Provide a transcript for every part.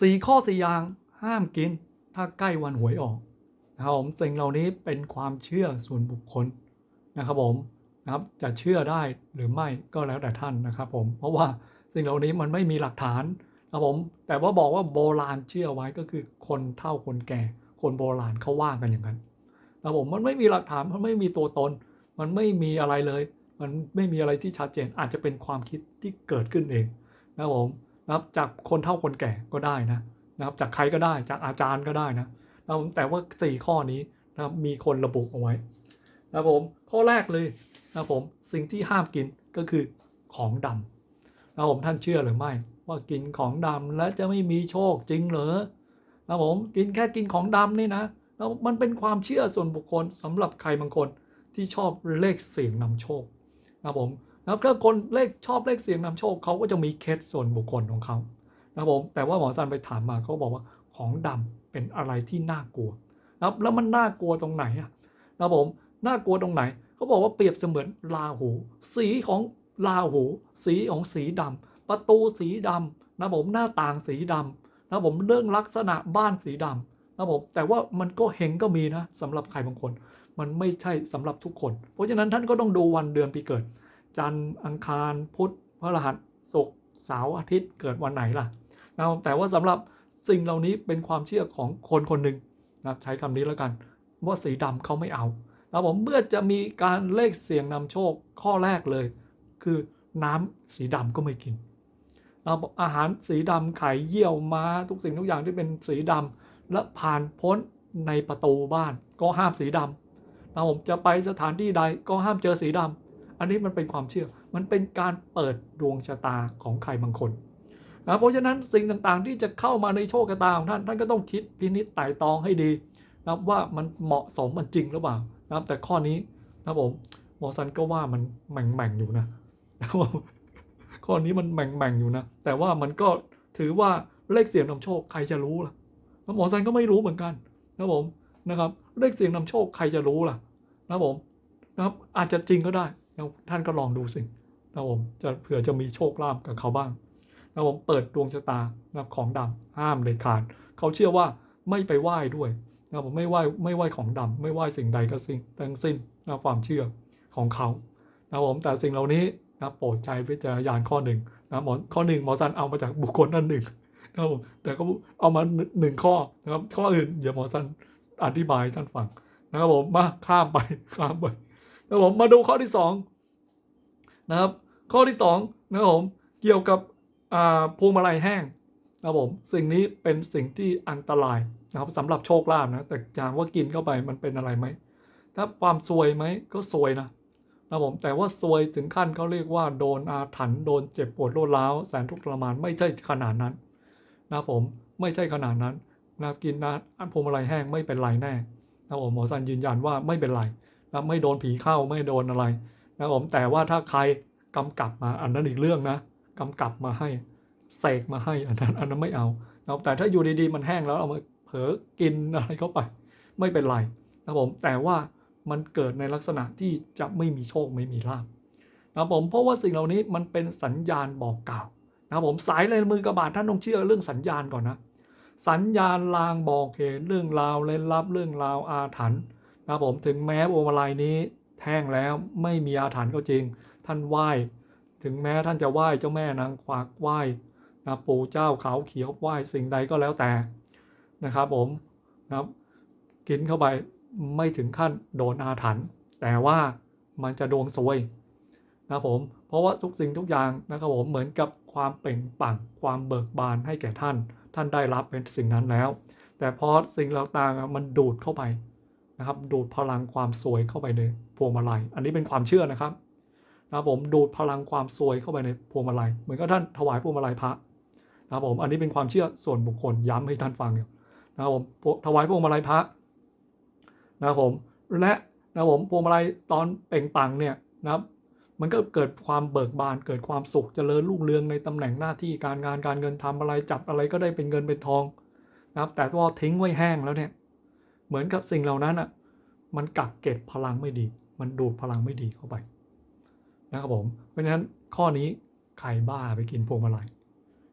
สี่ข้อสี่อย่างห้ามกิน ถ้าใกล้วันหวยออกนะครับผมสิ่งเหล่านี้เป็นความเชื่อส่วนบุคคลนะครับผมนะครับจะเชื่อได้หรือไม่ก็แล้วแต่ท่านนะครับผมเพราะว่าสิ่งเหล่านี้มันไม่มีหลักฐานนะครับผมแต่ว่าบอกว่าโบราณเชื่อไว้ก็คือคนเฒ่าคนแก่ คนโบราณเขาว่ากันอย่างนั้นนะครับผมมันไม่มีหลักฐานมันไม่มีตัวตน มันไม่มีอะไรเลย มันไม่มีอะไรที่ชัดเจนอาจจะเป็นความคิดที่เกิดขึ้นเองนะครับผม นะครับจากคนเฒ่าคนแก่ก็ได้นะนะครับจากใครก็ได้จากอาจารย์ก็ได้นะนะแต่ว่าสี่ข้อนี้นะครับมีคนระบุเอาไว้นะครับผมข้อแรกเลยนะครับผมสิ่งที่ห้ามกินก็คือของดำนะครับผมท่านเชื่อหรือไม่ ว่ากินของดำแล้วจะไม่มีโชคจริงเหรอนะครับผมกินแค่กินของดำนี่นะแล้วมันเป็นความเชื่อส่วนบุคคลสำหรับใครบางคนที่ชอบเลขเสียงนำโชคนะครับผม นะครับถ้าคนเลขชอบเลขเสียงนำโชคเขาก็จะมีเคล็ดส่วนบุคคลของเขานะครับผมแต่ว่าหมอซันไปถามมาเขาบอกว่าของดำเป็นอะไรที่น่ากลัวนะครับแล้วมันน่ากลัวตรงไหนอะนะครับผมน่ากลัวตรงไหนเขาบอกว่าเปรียบเสมือนราหู สีของราหู สีของสีดำประตูสีดำนะครับผมหน้าต่างสีดำนะครับผมเรื่องลักษณะบ้านสีดำนะครับผมแต่ว่ามันก็เฮงก็มีนะสำหรับใครบางคน มันไม่ใช่สำหรับทุกคน เพราะฉะนั้นท่านก็ต้องดูวันเดือนปีเกิด จันทร์อังคารพุธพฤหัสศุกร์เสาร์อาทิตย์เกิดวันไหนล่ะนะแต่ว่าสำหรับสิ่งเหล่านี้เป็นความเชื่อของคนคนหนึ่งนะครับใช้คำนี้แล้วกันว่าสีดำเขาไม่เอานะครับผมเมื่อจะมีการเลขเสียงนำโชคข้อแรกเลย คือน้ำสีดำก็ไม่กินนะครับอาหารสีดำไข่เยี่ยวม้าทุกสิ่งทุกอย่างที่เป็นสีดำและผ่านพ้นในประตูบ้านก็ห้ามสีดำนะผมจะไปสถานที่ใดก็ห้ามเจอสีดำ อันนี้มันเป็นความเชื่อ มันเป็นการเปิดดวงชะตาของใครบางคนนะเพราะฉะนั้นสิ่งต่างๆที่จะเข้ามาในโชคชะตาของท่าน ท่านก็ต้องคิดพินิจไต่ตองให้ดีนะว่ามันเหมาะสมมันจริงหรือเปล่านะครับแต่ข้อนี้นะผมหมอซันก็ว่ามันแหม่งๆอยู่นะข้อนี้มันแหม่งๆอยู่นะ แต่ว่ามันก็ถือว่าเลขเสียงนำโชคใครจะรู้ล่ะแล้วหมอซันก็ไม่รู้เหมือนกันนะผมนะครับเลขเสียงนำโชคใครจะรู้ล่ะนะผมนะครับอาจจะจริงก็ได้ นะท่านก็ลองดูสินะครับผมจะเผื่อจะมีโชคลาภกับเขาบ้างนะครับผมเปิดดวงชะตานะของดำห้ามเด็ดขาด เขาเชื่อว่าไม่ไปไหว้ด้วยนะผมไม่ไหว้ไม่ไหว้ของดำไม่ไหว้สิ่งใดก็สิ่งทั้งสิ้นนะความเชื่อของเขานะผมแต่สิ่งเหล่านี้นะโปรดใจวิจารณาณข้อหนึ่งนะหมอข้อหนึ่งหมอซันเอามาจากบุคคลนั่นหนึ่งนะผมแต่ก็เอามาหนึ่งข้อนะครับข้ออื่นเดี๋ยวหมอซันอธิบายให้นฟังนะครับผมมาข้ามไปข้ามไป นะครับผมมาดูข้อที่สองนะครับข้อที่สองนะครับผมเกี่ยวกับพวงมาลัยแห้งนะครับผมสิ่งนี้เป็นสิ่งที่อันตรายนะครับสำหรับโชคลาภนะแต่จางว่ากินเข้าไปมันเป็นอะไรไหมถ้าความซวยไหมก็ซวยนะนะครับผมแต่ว่าซวยถึงขั้นเขาเรียกว่าโดนอาถรรพ์โดนเจ็บปวดรวดร้าวแสนทุกข์ทรมานไม่ใช่ขนาดนั้นนะครับผมไม่ใช่ขนาดนั้นนะครับกินนะอันพวงมาลัยแห้งไม่เป็นไรแน่นะครับผมหมอซันยืนยันว่าไม่เป็นไร นะไม่โดนผีเข้าไม่โดนอะไรนะครับผมแต่ว่าถ้าใครกำกับมาอันนั้นอีกเรื่องนะกำกับมาให้เสกมาให้อันนั้นอันนั้นไม่เอานะครับแต่ถ้าอยู่ดีๆมันแห้งแล้วเอามาเผลอกินอะไรเข้าไป ไม่เป็นไรนะครับผมแต่ว่ามันเกิดในลักษณะที่จะไม่มีโชคไม่มีลาภนะครับผมเพราะว่าสิ่งเหล่านี้มันเป็นสัญญาณบอกกล่าวนะครับผมสายในมือกระบาดท่านต้องเชื่อเรื่องสัญญาณก่อนนะ สัญญาณลางบอกเหตุเรื่องราวเล่นลับเรื่องราวอาถรรพ์ ครับผมถึงแม้โอมาลัยนี้แท่งแล้วไม่มีอาถรรพ์ก็จริง ท่านไหว้ ถึงแม้ท่านจะไหว้เจ้าแม่นางควักไหว้นะปู่เจ้าเขาเขียวไหว้สิ่งใดก็แล้วแต่นะครับผมนะครับกินเข้าไปไม่ถึงขั้นโดนอาถรรพ์แต่ว่ามันจะดวงซวยนะครับผมเพราะว่าทุกสิ่งทุกอย่างนะครับผมเหมือนกับความเปล่งปลั่งความเบิกบานให้แก่ท่าน ท่านได้รับเป็นสิ่งนั้นแล้ว แต่พอสิ่งต่างๆมันดูดเข้าไป นะครับดูดพลังความสวยเข้าไปในพวงมาลัย อันนี้เป็นความเชื่อนะครับนะครับผมดูดพลังความสวยเข้าไปในพวงมาลัยเหมือนกับท่านถวายพวงมาลัยพระนะครับผมอันนี้เป็นความเชื่อส่วนบุคคลย้ำให้ท่านฟังอยู่นะครับผมถวายพวงมาลัยพระนะครับผมและนะครับผมพวงมาลัยตอนเป่งปังเนี่ยนะครับมันก็เกิดความเบิกบานเกิดความสุขเจริญรุ่งเรืองในตำแหน่งหน้าที่การงานการเงินทำอะไรจับอะไรก็ได้เป็นเงินเป็นทองนะครับแต่ว่าทิ้งไว้แห้งแล้วเนี่ย เหมือนกับสิ่งเหล่านั้นอะมันกักเก็บพลังไม่ดี มันดูดพลังไม่ดีเข้าไป นะครับผม เพราะฉะนั้นข้อนี้ใครบ้าไปกินพวงมาลัย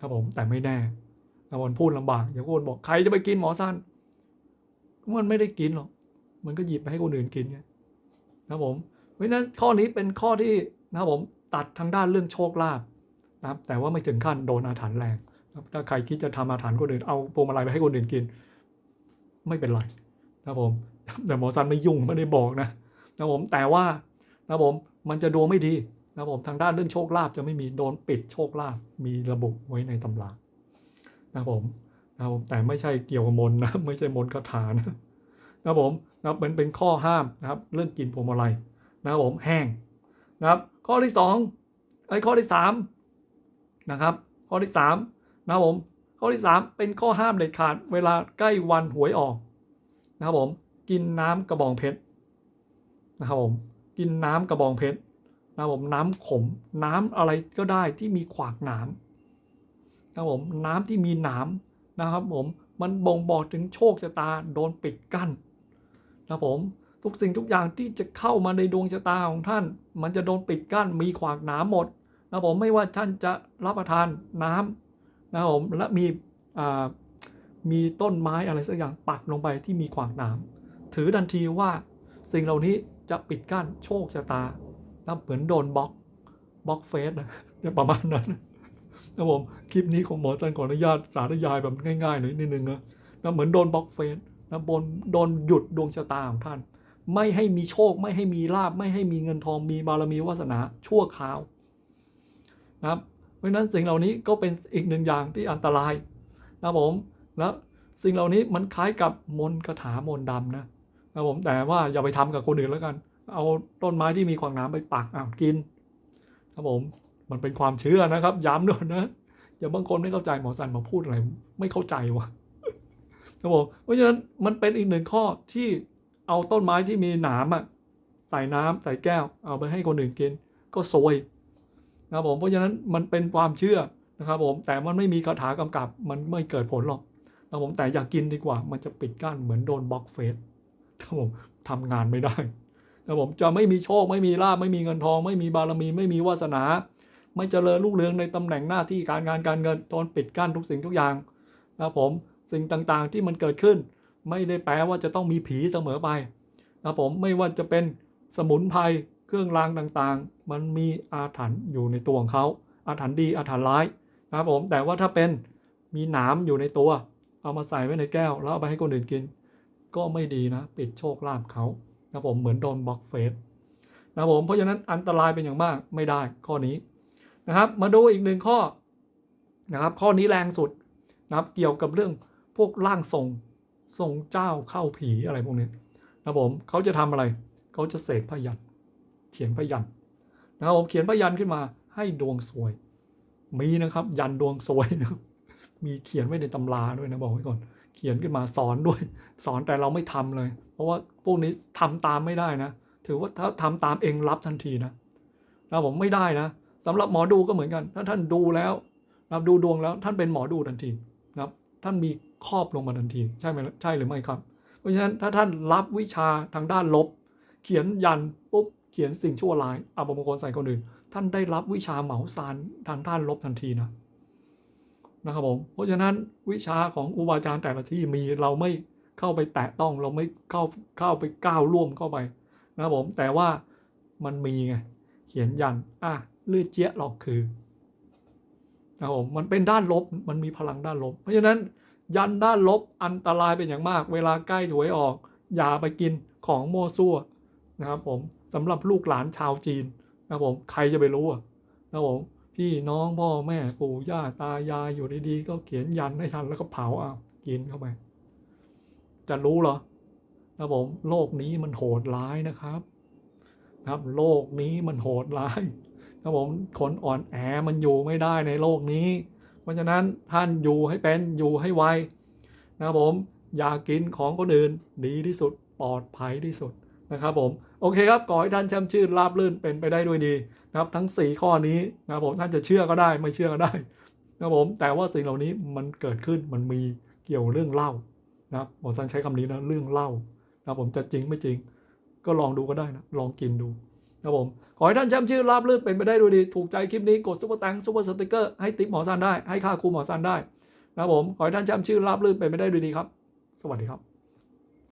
ครับผมแต่ไม่แน่นะมันพูดลำบากอย่างคนบอกใครจะไปกินหมอสั้นมันไม่ได้กินหรอกมันก็หยิบไปให้คนอื่นกินไงนะครับผมเพราะฉะนั้นข้อนี้เป็นข้อที่นะครับผมตัดทางด้านเรื่องโชคลาภนะครับแต่ว่าไม่ถึงขั้นโดนอาถรรพ์แรงถ้าใครคิดจะทำอาถรรพ์คนอื่นเอาพวงมาลัยไปให้คนอื่นกิน ไม่เป็นไร นะครับผมแต่หมอซันไม่ยุ่งไม่ได้บอกนะนะครับผมแต่ว่านะครับผมมันจะดวงไม่ดีนะครับผมทางด้านเรื่องโชคลาภจะไม่มีโดนปิดโชคลาภมีระบุไว้ในตำรานะครับผมนะครับผมแต่ไม่ใช่เกี่ยวกับมนนะไม่ใช่มนคาถานะนะครับผมนะครับเป็นเป็นข้อห้ามนะครับ เรื่องกินพวงมาลัยนะครับผมแห้งนะครับ ข้อที่สองไอ้ข้อที่สามนะครับ ข้อที่สามนะครับผมข้อที่สามเป็นข้อห้ามเด็ดขาดเวลาใกล้วันหวยออก นะครับผมกินน้ำกระบองเพชรนะครับผมกินน้ำกระบองเพชรนะครับผมน้ำขมน้ำอะไรก็ได้ที่มีขวากหนามนะครับผมน้ำที่มีหนามนะครับผมมันบ่งบอกถึงโชคชะตาโดนปิดกั้นนะครับผมทุกสิ่งทุกอย่างที่จะเข้ามาในดวงชะตาของท่าน มันจะโดนปิดกั้นมีขวากหนามหมดนะครับผมไม่ว่าท่านจะรับประทานน้ำนะครับผมและมีอ่า มีต้นไม้อะไรสักอย่างปักลงไปที่มีขวางหนาถือทันทีว่าสิ่งเหล่านี้จะปิดกั้นโชคชะตานะเหมือนโดนบล็อกบล็อกเฟสนะประมาณนั้นนะผมคลิปนี้ของหมอจันขออนุญาตสาธยายแบบง่ายๆหน่อยนิดนึงนะนะเหมือนโดนบล็อกเฟสนะบนโดนหยุดดวงชะตาของท่าน ไม่ให้มีโชค ไม่ให้มีลาบไม่ให้มีเงินทองมีบารมีวาสนาชั่วคราวนะครับเพราะฉะนั้นสิ่งเหล่านี้ก็เป็นอีกหนึ่งอย่างที่อันตรายนะครับผม แล้วสิ่งเหล่านี้มันคล้ายกับมนต์คาถามนต์ดำนะนะผมแต่ว่าอย่าไปทำกับคนอื่นแล้วกัน เอาต้นไม้ที่มีขวางน้ำไปปักอะกินครับผมมันเป็นความเชื่อนะครับ ย้ำด้วยนะอย่าบางคนไม่เข้าใจหมอสันมาพูดอะไรไม่เข้าใจวะครับผมเพราะฉะนั้นมันเป็นอีกหนึ่งข้อที่เอาต้นไม้ที่มีหนามอะใส่น้ำใส่แก้ว เอาไปให้คนอื่นกิน ก็ซวยนะครับผมเพราะฉะนั้นมันเป็นความเชื่อนะครับผมแต่มันไม่มีคาถากำกับมันไม่เกิดผลหรอก นะผมแต่อยากกินดีกว่า มันจะปิดกั้นเหมือนโดนบล็อกเฟสนะผมทำงานไม่ได้นะผมจะไม่มีโชคไม่มีลาบไม่มีเงินทอง ไม่มีบารมีไม่มีวาสนา ไม่เจริญรุ่งเรืองในตำแหน่งหน้าที่การงานการเงินโดนปิดกั้นทุกสิ่งทุกอย่างนะผมสิ่งต่างๆที่มันเกิดขึ้น ไม่ได้แปลว่าจะต้องมีผีเสมอไปนะผมไม่ว่าจะเป็นสมุนไพรเครื่องรางต่างๆ มันมีอาถรรพ์อยู่ในตัวของเขาอาถรรพ์ดีอาถรรพ์ร้ายนะครับผมแต่ว่าถ้าเป็นมีหนามอยู่ในตัว เอามาใส่ไว้ในแก้ว แล้วเอาไปให้คนอื่นกิน ก็ไม่ดีนะ ปิดโชคลาภเขานะผมเหมือนโดนบล็อกเฟสนะผมเพราะฉะนั้นอันตรายเป็นอย่างมากไม่ได้ข้อนี้นะครับ มาดูอีกหนึ่งข้อนะครับ ข้อนี้แรงสุดนะครับเกี่ยวกับเรื่องพวกร่างทรงทรงเจ้าเข้าผีอะไรพวกนี้นะผมเขาจะทำอะไร เขาจะเสกพยันเขียนพยันนะครับผมเขียนพยันขึ้นมาให้ดวงสวย มีนะครับ ยันดวงสวยนะครับ มีเขียนไว้ในตำราด้วยนะบอกไว้ก่อน เขียนขึ้นมาสอนด้วย สอนแต่เราไม่ทำเลย เพราะว่าพวกนี้ทำตามไม่ได้นะ ถือว่าถ้าทำตามเองรับทันทีนะนะผมไม่ได้นะสำหรับหมอดูก็เหมือนกัน ถ้าท่านดูแล้วนะครับดูดวงแล้วท่านเป็นหมอดูทันทีนะครับ ท่านมีครอบลงมาทันที ใช่ไหมใช่หรือไม่ครับ เพราะฉะนั้นถ้าท่านรับวิชาทางด้านลบ เขียนยันปุ๊บเขียนสิ่งชั่วร้ายเอาบมงคลใส่คนอื่น ท่านได้รับวิชาเหมาซานทางด้านลบทันทีนะ นะครับผมเพราะฉะนั้นวิชาของครูบาอาจารย์แต่ละที่มีเราไม่เข้าไปแตะต้องเราไม่เข้าเข้าไปก้าวร่วมเข้าไปนะครับผมแต่ว่ามันมีไงเขียนยันอะลืดเจี๊ยหรอกคือนะครับผมมันเป็นด้านลบมันมีพลังด้านลบ เพราะฉะนั้นยันด้านลบอันตรายเป็นอย่างมาก เวลาใกล้ถวยออก อย่าไปกินของโมซั่วนะครับผมสำหรับลูกหลานชาวจีนนะครับผมใครจะไปรู้อะนะครับผม พี่น้องพ่อแม่ปู่ย่าตายายอยู่ดีๆก็เขียนยันให้ทันแล้วก็เผาเอากินเข้าไปจะรู้เหรอนะผมโลกนี้มันโหดร้ายนะครับนะครับ โลกนี้มันโหดร้ายนะผมคนอ่อนแอมันอยู่ไม่ได้ในโลกนี้ เพราะฉะนั้นท่านอยู่ให้เป็นอยู่ให้ไวนะครับผมอย่ากินของคนอื่นดีที่สุดปลอดภัยที่สุด นะครับผมโอเคครับขอให้ท่านแช่มชื่นราบรื่นเป็นไปได้ด้วยดีนะครับทั้ง 4 ข้อนี้นะครับผมท่านจะเชื่อก็ได้ไม่เชื่อก็ได้นะครับผมแต่ว่าสิ่งเหล่านี้มันเกิดขึ้นมันมีเกี่ยวเรื่องเล่านะครับหมอสันใช้คำนี้นะเรื่องเล่านะผมจะจริงไม่จริง ก็ลองดูก็ได้นะลองกินดูนะครับผมขอให้ท่านแช่มชื่นราบรื่นเป็นไปได้ด้วยดี ถูกใจคลิปนี้กดซุปเปอร์แตงซุปเปอร์สติกเกอร์ให้ติ๊บหมอสันได้ให้ค่าครูหมอสันได้นะครับผมขอให้ท่านจำชื่อราบรื่นไปไม่ได้ด้วยดีครับ สวัสดีครับ